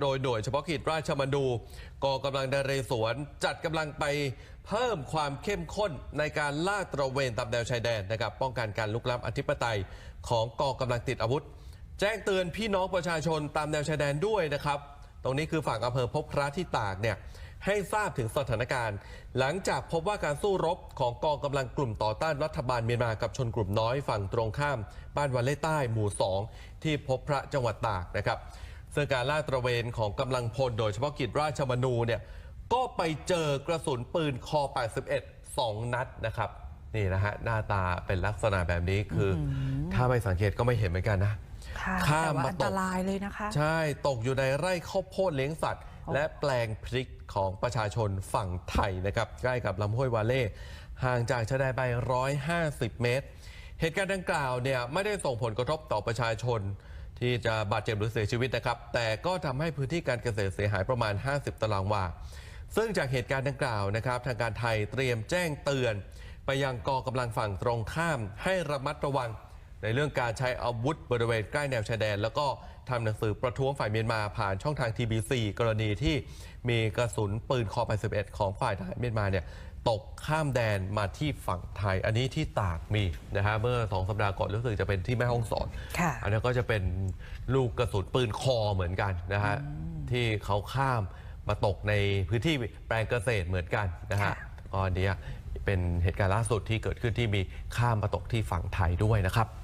โดยหน่วยเฉพาะกิจราชมัญดูกองกำลังนเรศวรจัดกำลังไปเพิ่มความเข้มข้นในการลาดตระเวนตามแนวชายแดนนะครับป้องกันการลุกล้ำอธิปไตยของกองกำลังติดอาวุธ แจ้งเตือนพี่น้องประชาชนตามแนวชายแดนด้วยนะครับ ตรงนี้คือฝั่งอำเภอพบพระที่ตากเนี่ยให้ทราบถึงสถานการณ์ หลังจากพบว่าการสู้รบของกองกำลังกลุ่มต่อต้านรัฐบาลเมียนมากับชนกลุ่มน้อยฝั่งตรงข้าม บ้านวันเล่ใต้หมู่ 2 ที่พบพระจังหวัดตากนะครับ ซึ่งการลาดตระเวนของกำลังพลโดยเฉพาะกิจราชมนูเนี่ยก็ไปเจอกระสุนปืนคอ 81 2 นัดนะครับนี่นะฮะหน้าตาเป็นลักษณะแบบนี้คืออถ้าไม่สังเกตก็ไม่เห็นเหมือนกันนะ ค่ะข้ามแต่ว่ามาอันตตกรายเลยนะคะ ใช่ตกอยู่ในไร่ข้าวโพดเลี้ยงสัตว์ และแปลงพริกของประชาชนฝั่งไทยนะครับ ใกล้กับลำห้วยวาเล่ ห่างจากชายแดนไป 150 เมตร เหตุการณ์ดังกล่าวเนี่ยไม่ได้ส่งผลกระทบต่อประชาชน ที่จะบาดเจ็บหรือเสียชีวิตนะครับ แต่ก็ทำให้พื้นที่การเกษตรเสียหายประมาณ 50 ตารางวา ซึ่งจากเหตุการณ์ดังกล่าวนะครับ ทางการไทยเตรียมแจ้งเตือน ไปยังกองกำลังฝั่งตรงข้ามให้ระมัดระวัง ในเรื่องการใช้อาวุธบริเวณใกล้แนวชายแดน แล้วก็ทำหนังสือประท้วงฝ่ายเมียนมาผ่านช่องทาง TBC กรณีที่มีกระสุนปืนคอ81ของฝ่ายทหารเมียนมาเนี่ยตกข้ามแดนมาที่ฝั่งไทย อันนี้ที่ตากมีนะฮะเมื่อสองสัปดาห์ก่อนรู้สึกจะเป็นที่แม่ฮ่องสอนค่ะอันนี้นก็จะเป็นลูกกระสุนปืนคอเหมือนกันนะฮะที่เขาข้ามมาตกในพื้นที่แปลงเกษตรเหมือนกันนะฮะค่ะก็อันเนี้ยเป็นเหตุการณ์ล่าสุดที่เกิดขึ้นที่มีข้ามมาตกที่ฝั่งไทยด้วยนะครับ